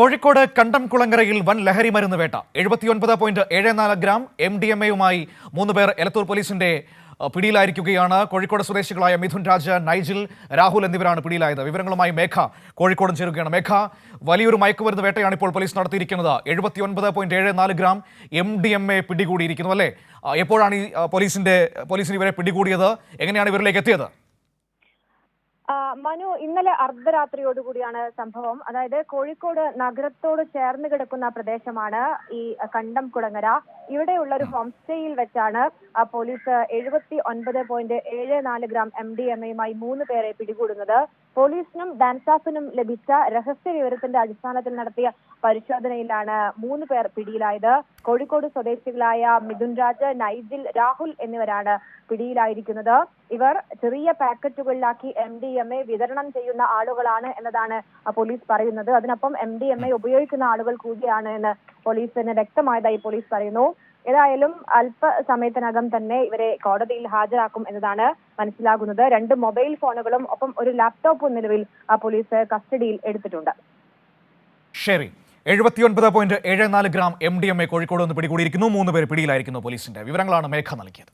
കോഴിക്കോട് കണ്ടം കണ്ടംകുളങ്ങരയിൽ വൻ ലഹരി മരുന്ന് വേട്ട. എഴുപത്തിയൊൻപത് പോയിന്റ് ഏഴ് നാല് ഗ്രാം എം ഡി എം എയുമായി മൂന്ന് പേർ എലത്തൂർ പോലീസിന്റെ പിടിയിലായിരിക്കുകയാണ്. കോഴിക്കോട് സ്വദേശികളായ മിഥുൻ രാജ് നൈജിൽ രാഹുൽ എന്നിവരാണ് പിടിയിലായത്. വിവരങ്ങളുമായി മേഘ കോഴിക്കോടും ചേരുകയാണ്. മേഘ വലിയൊരു മയക്കുമരുന്ന് വേട്ടയാണ് ഇപ്പോൾ പോലീസ് നടത്തിയിരിക്കുന്നത്. എഴുപത്തിയൊൻപത് പോയിന്റ് ഏഴ് നാല് gram M D M A പിടികൂടിയിരിക്കുന്നു അല്ലേ? എപ്പോഴാണ് ഈ പോലീസിന്റെ പോലീസിന് ഇവരെ പിടികൂടിയത്? എങ്ങനെയാണ് ഇവരിലേക്ക് എത്തിയത്? മനു ഇന്നലെ അർദ്ധരാത്രിയോടുകൂടിയാണ് സംഭവം. അതായത് കോഴിക്കോട് നഗരത്തോട് ചേർന്ന് കിടക്കുന്ന പ്രദേശമാണ് ഈ കണ്ടം കുളങ്ങര ഇവിടെയുള്ള ഒരു ഹോം സ്റ്റേയിൽ വെച്ചാണ് പോലീസ് എഴുപത്തി ഒൻപത് പോയിന്റ് ഏഴ് നാല് ഗ്രാം എം ഡി എം എയുമായി മൂന്ന് പേരെ പിടികൂടുന്നത്. പോലീസിനും ഡാൻസാഫിനും ലഭിച്ച രഹസ്യ വിവരത്തിന്റെ അടിസ്ഥാനത്തിൽ നടത്തിയ പരിശോധനയിലാണ് മൂന്ന് പേർ പിടിയിലായത്. കോഴിക്കോട് സ്വദേശികളായ മിഥുൻ രാജ് നൈജിൽ രാഹുൽ എന്നിവരാണ് പിടിയിലായിരിക്കുന്നത്. ഇവർ ചെറിയ പാക്കറ്റുകളിലാക്കി എം ഡി എം എ വിതരണം ചെയ്യുന്ന ആളുകളാണ് എന്നതാണ് പോലീസ് പറയുന്നത്. അതിനൊപ്പം എം ഡി എം എ ഉപയോഗിക്കുന്ന ആളുകൾ കൂടിയാണ് എന്ന് പോലീസിന് വ്യക്തമായതായി പോലീസ് പറയുന്നു. ഏതായാലും അല്പ സമയത്തിനകം തന്നെ ഇവരെ കോടതിയിൽ ഹാജരാക്കും എന്നതാണ് മനസ്സിലാകുന്നത്. രണ്ട് മൊബൈൽ ഫോണുകളും ഒപ്പം ഒരു ലാപ്ടോപ്പും നിലവിൽ പോലീസ് കസ്റ്റഡിയിൽ എടുത്തിട്ടുണ്ട്. ശരി എഴുപത്തിയൊൻപത് പോയിന്റ് ഏഴ് നാല് gram M D M A Kozhikode നിന്ന് പിടികൂടിയിരിക്കുന്നു. മൂന്ന് പേര് പിടിയിലായിരിക്കുന്നു പോലീസിന്റെ വിവരങ്ങളാണ് മേഘ നൽകിയത്.